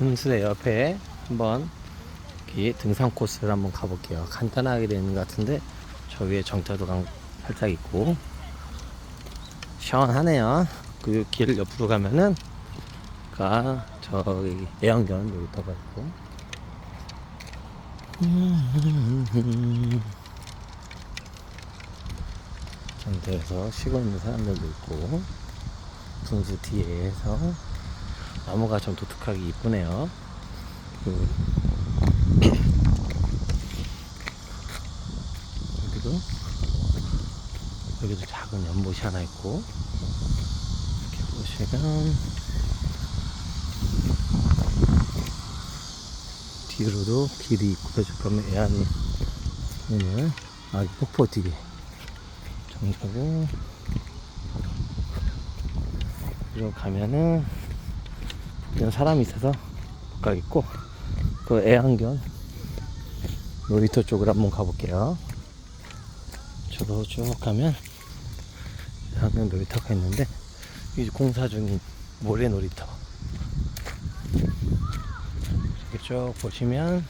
분수대 옆에 한번 여기 등산 코스를 한번 가볼게요. 간단하게 되는 것 같은데 저 위에 정자도강 살짝 있고 시원하네요. 그 길 옆으로 가면은 가 저기 애완견 놀이터가 있고 상태에서 쉬고 있는 사람들도 있고 분수 뒤에서 나무가 좀 독특하게 이쁘네요. 그 여기도 여기도 작은 연못이 하나 있고 이렇게 보시면 뒤로도 길이 있고 저 보면 애완이 오늘 아기 폭포 뒤에 정자고 그리고 가면은 그냥 사람이 있어서 못 가겠고 그 애완견 놀이터 쪽으로 한번 가볼게요. 저로 쭉 가면 애완견 놀이터가 있는데 이 공사 중인 모래 놀이터. 이렇게 쭉 보시면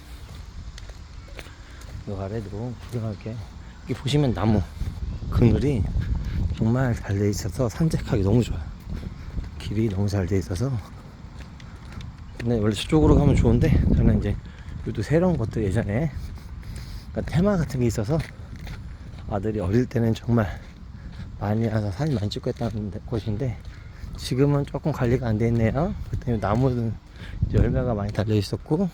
이 아래도 구경할게 여기 보시면 나무 그늘이 정말 잘 돼 있어서 산책하기 너무 좋아요. 길이 너무 잘 돼 있어서 근데 원래 저쪽으로 가면 좋은데 저는 이제 여기도 새로운 것들 예전에 그러니까 테마 같은 게 있어서 아들이 어릴 때는 정말 많이 와서 사진 많이 찍고 했다는 데- 곳인데 지금은 조금 관리가 안 돼 있네요. 그때 나무는 열매가 많이 달려 있었고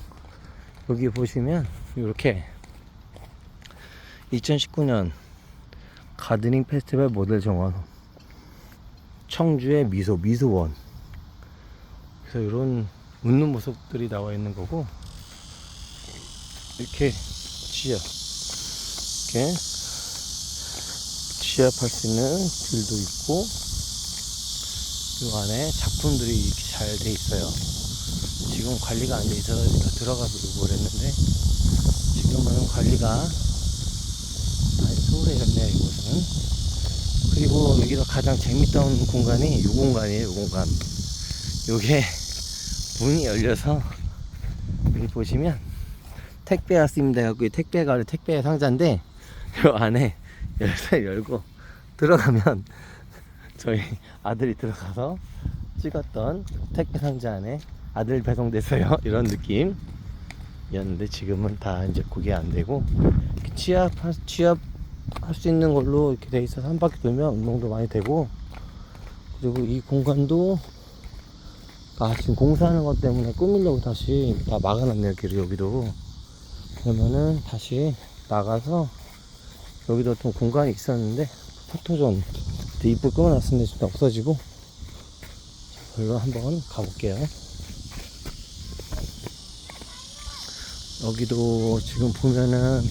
여기 보시면 이렇게 2019년 가드닝 페스티벌 모델 정원 청주의 미소 미소원. 그래서 이런 웃는 모습들이 나와 있는 거고 이렇게 지압 이렇게 지압할 수 있는 길도 있고 이 안에 작품들이 이렇게 잘 돼 있어요. 지금 관리가 안 돼 있어서 더 들어가 보려고 그랬는데 지금은 관리가 많이 소홀해졌네요 이곳은. 그리고 여기서 가장 재밌던 공간이 이 공간이에요 이 공간. 요게 문이 열려서 여기 보시면 택배 왔습니다. 이 택배가 택배 상자인데 요 안에 열쇠 열고 들어가면 저희 아들이 들어가서 찍었던 택배 상자 안에 아들 배송됐어요. 이런 느낌 이었는데 지금은 다 이제 그게 안 되고 취합 취합 할수 있는 걸로 이렇게 돼 있어서 한 바퀴 돌면 운동도 많이 되고 그리고 이 공간도 아 지금 공사하는 것 때문에 꾸미려고 다시 다 막아놨네요 길을 여기도 그러면은 다시 나가서 여기도 좀 공간이 있었는데 포토존 이쁘게 꾸며놨었는데 지금 없어지고 별로 한번 가볼게요 여기도 지금 보면은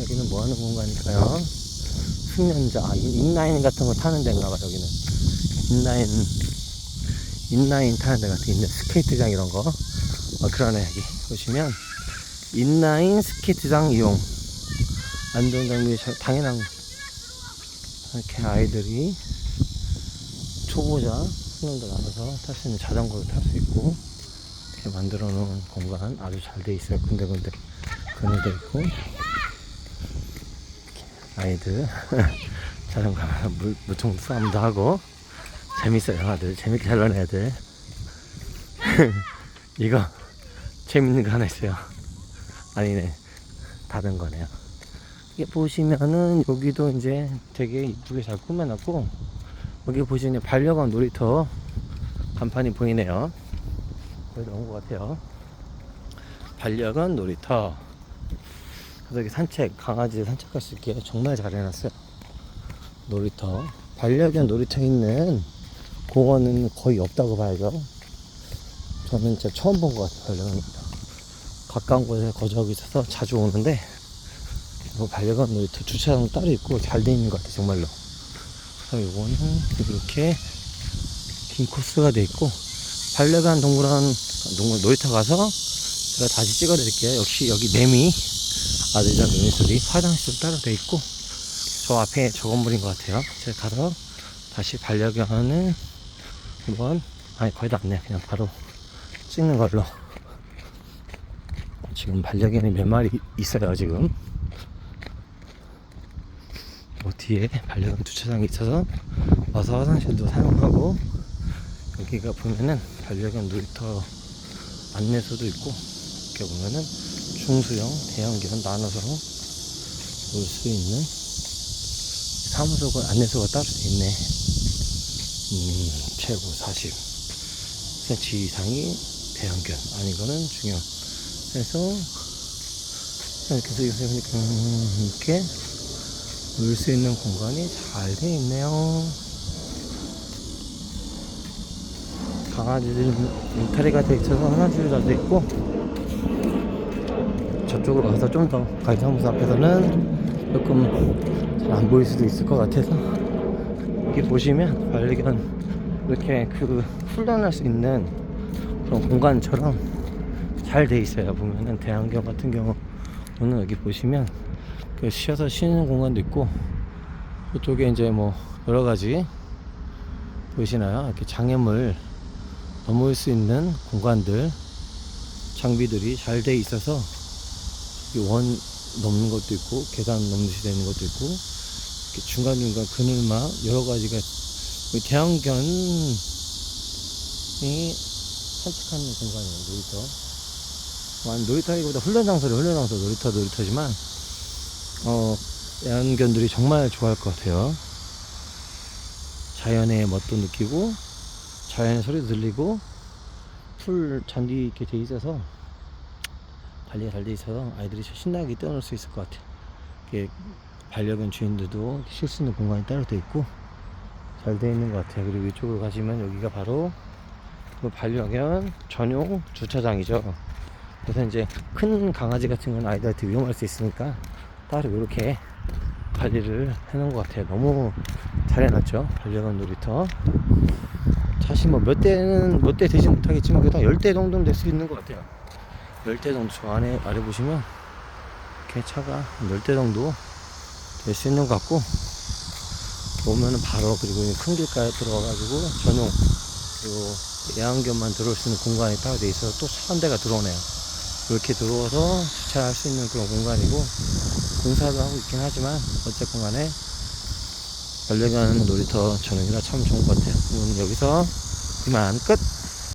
여기는 뭐 하는 공간일까요? 숙련자, 아, 인- 인라인 같은 거 타는 데인가 봐, 여기는. 인라인, 인라인 타는 데 같아. 있는 스케이트장 이런 거. 어, 그러네, 여기. 보시면, 인라인 스케이트장 이용. 안전장비 잘, 당연한, 이렇게 아이들이 초보자, 숙련자 나가서 탈 수 있는 자전거를 탈수 있고, 이렇게 만들어 놓은 공간 아주 잘 돼 있어요. 군데군데 그늘돼 있고. 아이들 자전거 하면서 물, 물총 싸움도 하고 재밌어요 아들. 재밌게 잘 노는 애들. 이거 재밌는 거 하나 있어요. 아니네. 다른 거네요. 이게 보시면은 여기도 이제 되게 이쁘게 잘 꾸며놨고 여기 보시면 반려견 놀이터 간판이 보이네요. 거의 나온 것 같아요. 반려견 놀이터. 여기 산책, 강아지 산책할 수 있게 정말 잘 해놨어요. 놀이터. 반려견 놀이터 있는 공원은 거의 없다고 봐야죠. 저는 진짜 처음 본 것 같아요, 반려견. 가까운 곳에 거주하고 있어서 자주 오는데, 이 반려견 놀이터 주차장 따로 있고 잘 돼 있는 것 같아요, 정말로. 그래서 이거는 이렇게 긴 코스가 돼 있고, 반려견 동물원, 동물 놀이터 가서 제가 다시 찍어 드릴게요. 역시 여기 매미, 아들이랑 눈이소리 화장실 따로 돼 있고 저 앞에 저 건물인 것 같아요 제가 가서 다시 반려견을 한번 아니 거의 다 왔네. 그냥 바로 있는 걸로. 지금 반려견이 몇 마리 있어요 지금? 뭐 뒤에 반려견 주차장이 있어서 와서 화장실도 사용하고 여기가 보면은 반려견 놀이터 안내소도 있고 이렇게 보면은 중수형 대형견 나눠서 놀수 있는 사무소가 안내소가 따로 돼 있네 음 최고 40cm 이상이 대형견. 아니거는 중형 그래서 이렇게 해서 음, 이렇게 놀 수 있는 공간이 잘 돼 있네요. 강아지들 울타리가 돼 있어서 화장실도 잘돼 있고 저쪽으로 가서 좀더 관사무소 앞에서는 조금 잘 안 보일 수도 있을 것 같아서 여기 보시면 반려견 이렇게 그 훈련할 수 있는 그런 공간처럼 잘 돼 있어요. 보면은 대형견 같은 경우는 여기 보시면 그 쉬어서 쉬는 공간도 있고 이쪽에 이제 뭐 여러 가지 보이시나요? 이렇게 장애물 넘을 수 있는 공간들 장비들이 잘 돼 있어서 이원 넘는 것도 있고 계단 넘듯이 되는 것도 있고 이렇게 중간중간 그늘막 여러 가지가 이 대형견이 산책하는 공간이에요 놀이터. 아, 놀이터기보다 훈련 장소를 훈련 장소 놀이터 놀이터지만 어 애완견들이 정말 좋아할 것 같아요. 자연의 멋도 느끼고 자연의 소리도 들리고 풀 잔디 이렇게 돼 있어서 관리가 잘 돼 있어서 아이들이 신나게 뛰어놀 수 있을 것 같아요 반려견 주인들도 쉴 수 있는 공간이 따로 돼 있고 잘 돼 있는 것 같아요. 그리고 이쪽으로 가시면 여기가 바로 그 반려견 전용 주차장이죠. 그래서 이제 큰 강아지 같은 건 아이들한테 위험할 수 있으니까 따로 이렇게 관리를 해놓은 것 같아요. 너무 잘 해놨죠 반려견 놀이터. 사실 뭐 몇 대는 몇 대 되지 못하겠지만 그래도 한 10대 정도는 될 수 있는 것 같아요. 10대 정도 저 안에 아래 보시면 이렇게 차가 10대 정도 될수 있는 것 같고 오면은 바로 그리고 이큰 길가에 들어가가지고 전용 그리고 애완견만 들어올 수 있는 공간이 따로 돼 있어서 또차한 대가 들어오네요. 이렇게 들어와서 주차할 수 있는 그런 공간이고 공사도 하고 있긴 하지만 어쨌건 간에 반려견 놀이터 전용이라 참 좋은 것 같아요. 여기서 이만 끝